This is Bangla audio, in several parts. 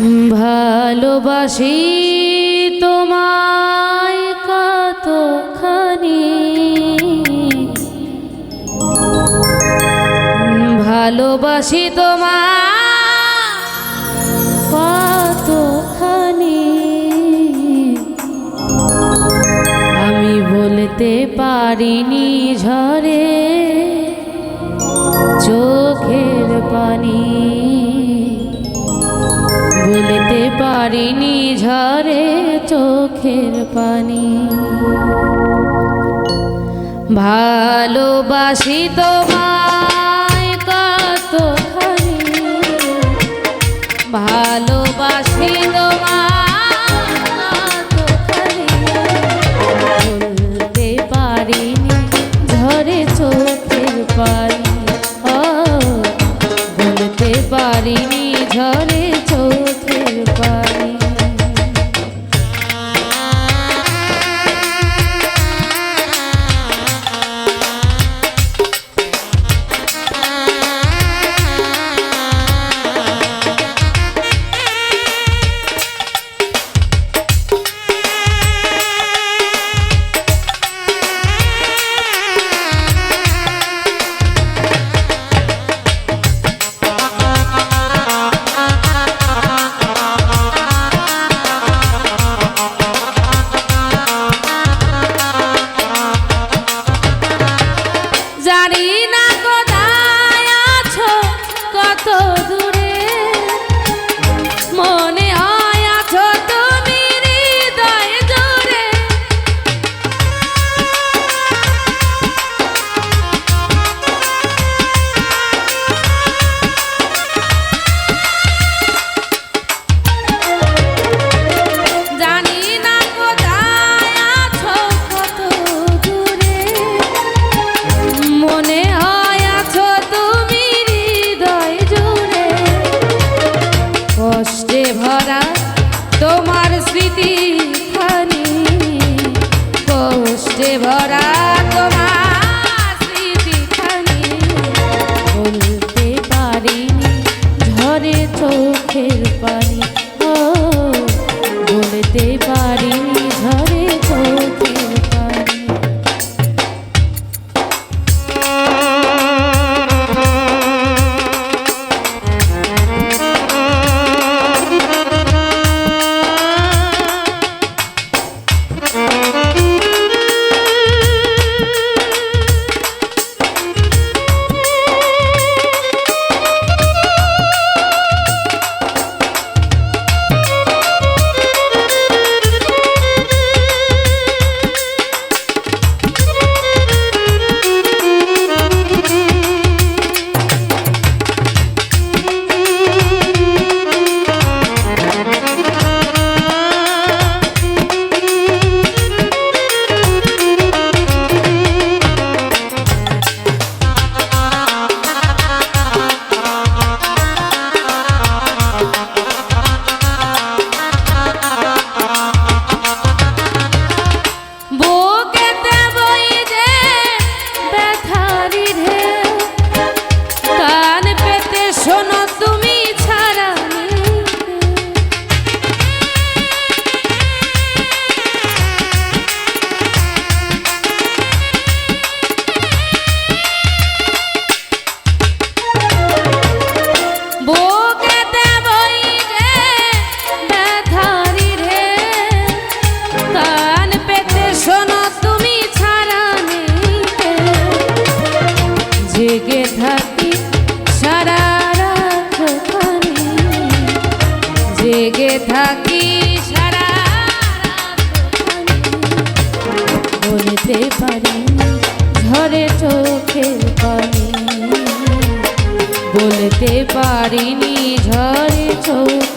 ভালোবাসি তোমায় কতখানি। ভালোবাসি তোমায় কতখানি। আমি বলতে পারিনি ঝড়ে তারিণী ঝরে চোখের পানি। ভালোবাসি তোমার জেগে থাকি সারা রাত জেগে থাকি সারা বলতে পারি ঝরে চোখে পারি বলতে পারিনি ঝরে চোখ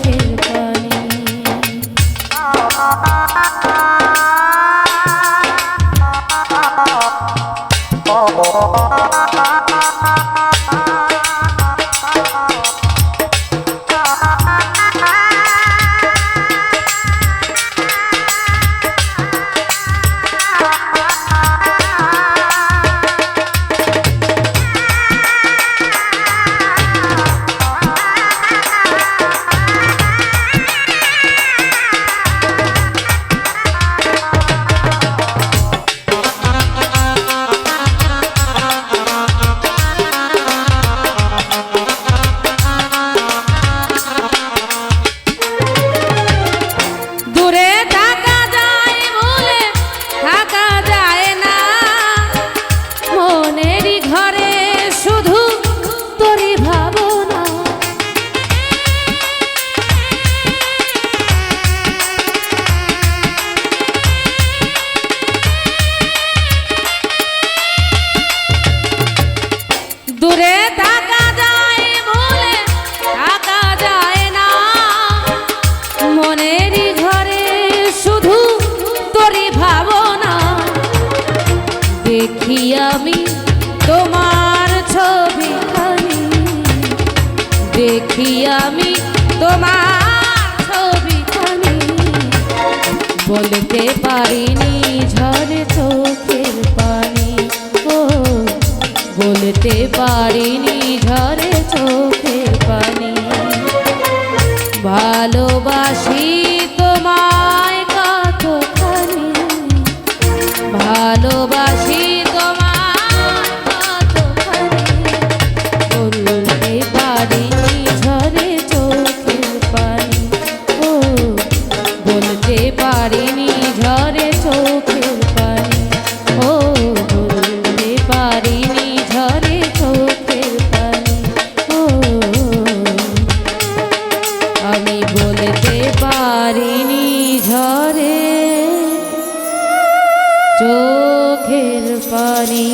দূরে থাকা যায় ভুলে থাকা যায় না। মনের ঘরে শুধু তোরি ভাবনা। দেখি আমি তোমার ছবি দেখি আমি তোমার ছবি বলতে পারিনি বলতে পারিনি। চোখের পানি।